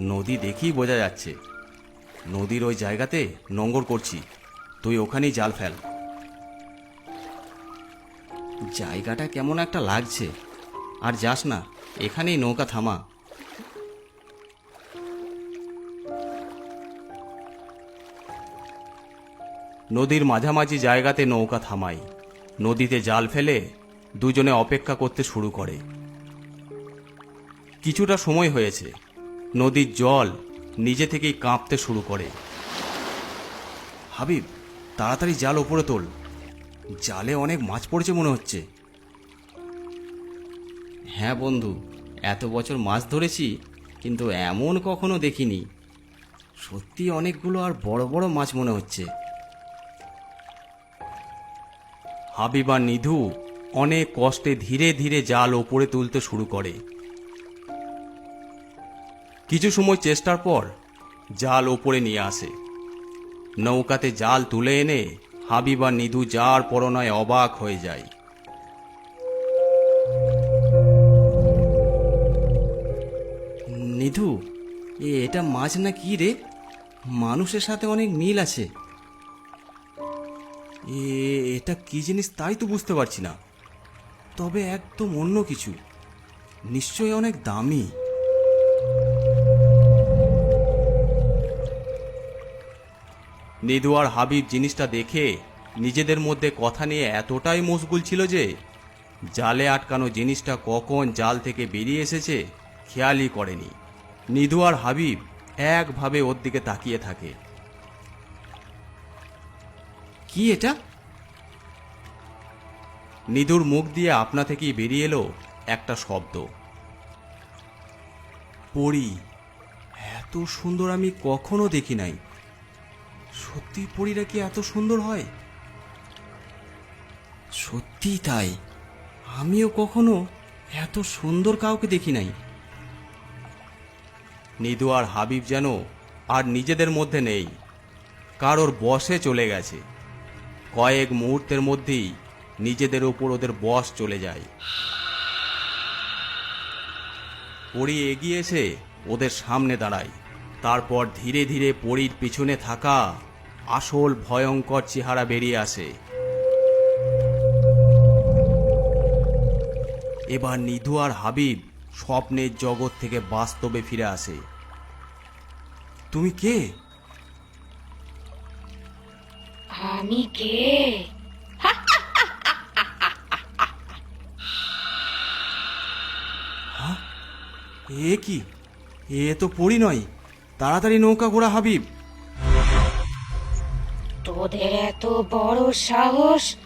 নদী দেখেই বোঝা যাচ্ছে। নদীর ওই জায়গাতে নোঙ্গর করছি। তুই ওখানেই জাল ফেল। জায়গাটা কেমন একটা লাগছে। আর যাস না, এখানেই নৌকা থামা। নদীর মাঝামাঝি জায়গাতে নৌকা থামাই। নদীতে জাল ফেলে দুজনে অপেক্ষা করতে শুরু করে। কিছুটা সময় হয়েছে। নদীর জল নিজে থেকেই কাঁপতে শুরু করে। হাবিব, তাড়াতাড়ি জাল ওপরে তোল। জালে অনেক মাছ পড়েছে মনে হচ্ছে। হ্যাঁ বন্ধু, এত বছর মাছ ধরেছি, কিন্তু এমন কখনো দেখিনি। সত্যি অনেকগুলো আর বড় বড় মাছ মনে হচ্ছে। হাবিব আর নিধু অনেক কষ্টে ধীরে ধীরে জাল ওপরে তুলতে শুরু করে। কিছু সময় চেষ্টার পর জাল ওপরে নিয়ে আসে। নৌকাতে জাল তুলে এনে হাবিব নিধু যার পরনায় অবাক হয়ে যায়। নিধু, এ এটা মাছ না কি রে? মানুষের সাথে অনেক মিল আছে। এ, এটা কি জিনিস তাই তো বুঝতে পারছি না। তবে একদম অন্য কিছু। নিশ্চয়ই অনেক দামি। নিদু আর হাবিব জিনিসটা দেখে নিজেদের মধ্যে কথা নিয়ে এতটাই মশগুল ছিল যে জালে আটকানো জিনিসটা কখন জাল থেকে বেরিয়ে এসেছে খেয়ালই করেনি। নিধু আর হাবিব একভাবে ওর দিকে তাকিয়ে থাকে। কি এটা? নিধুর মুখ দিয়ে আপনা থেকেই বেরিয়ে এলো একটা শব্দ। পড়ি এত সুন্দর আমি কখনো দেখি নাই। সত্যি পরীরা কি এত সুন্দর হয়? সত্যি তাই। আমিও কখনো এত সুন্দর কাউকে দেখি নাই। নিদু আর হাবিব যেন আর নিজেদের মধ্যে নেই। কারোর বসে চলে গেছে। কয়েক মুহূর্তের মধ্যেই নিজেদের ওপর ওদের বস চলে যায়। পরি এগিয়ে এসে ওদের সামনে দাঁড়ায়। তারপর ধীরে ধীরে পরীর পিছনে থাকা আসল ভয়ঙ্কর চেহারা বেরিয়ে আসে। এবার নিধু আর হাবিব স্বপ্নের জগৎ থেকে বাস্তবে ফিরে আসে। তুমি কে? আমি কে? এ কি? এ তো পড়ি নয়। তাড়াতাড়ি নৌকা ঘোড়া হাবিব। তোদের এত বড় সাহস?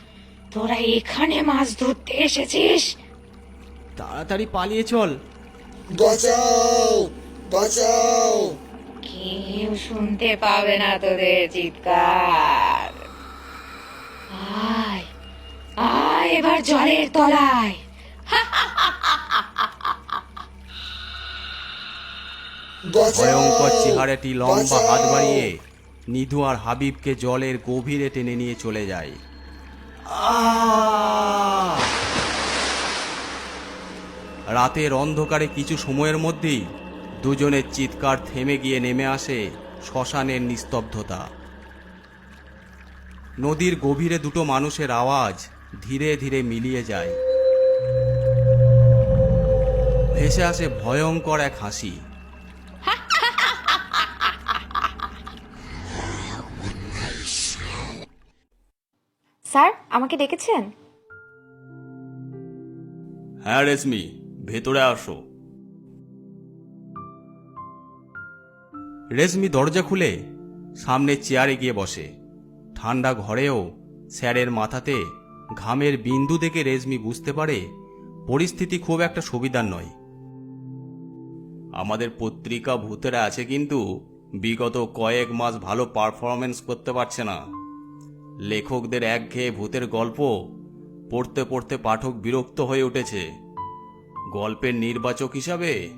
তোরা এখানে মাছ ধরতে এসেছিস? তাড়াতাড়ি পালিয়ে চল। বাঁচাও বাঁচাও। কেউ শুনতে পাবে না তোদের চিৎকার। আয় আয় এবার জলের তলায়। ভয়ঙ্কর চেহারাটি লম্বা হাত বাড়িয়ে নিধু আর হাবিবকে জলের গভীরে টেনে নিয়ে চলে যায়। রাতের অন্ধকারে কিছু সময়ের মধ্যেই দুজনের চিৎকার থেমে গিয়ে নেমে আসে শ্মশানের নিস্তব্ধতা। নদীর গভীরে দুটো মানুষের আওয়াজ ধীরে ধীরে মিলিয়ে যায়। ভেসে আসে ভয়ঙ্কর এক হাসি। স্যার, আমাকে ডেকেছেন? হ্যাঁ রেশমি, ভেতরে আসো। রেশমি দরজা খুলে সামনে চেয়ারে গিয়ে বসে। ঠান্ডা ঘরেও স্যারের মাথাতে ঘামের বিন্দু দেখে রেশমি বুঝতে পারে পরিস্থিতি খুব একটা সুবিধার নয়। আমাদের পত্রিকা ভূতেরা আছে কিন্তু বিগত কয়েক মাস ভালো পারফরমেন্স করতে পারছে না। লেখকদের একঘেয়ে ভূতের গল্প। পড়তে পড়তে পাঠক বিরক্ত হয়ে উঠেছে। গল্পের নির্বাচক হিসাবে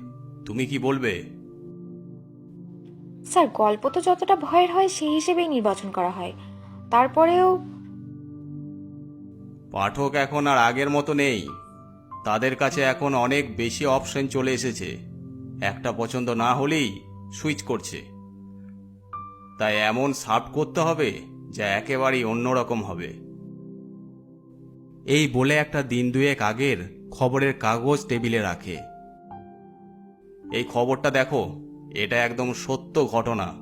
তুমি কি বলবে? স্যার গল্প তো যতটা ভয়ের হয় সেই হিসেবেই নির্বাচন করা হয়। তারপরেও পাঠক এখন আর আগের মতো নেই। তাদের কাছে এখন অনেক বেশি অপশন চলে এসেছে। একটা পছন্দ না হলেই সুইচ করছে। তাই এমন সার্ভ করতে হবে যা একেবারেই অন্যরকম হবে। এই বলে একটা দিন দুয়েক আগের খবরের কাগজ টেবিলে রাখে। এই খবরটা দেখো, এটা একদম সত্য ঘটনা।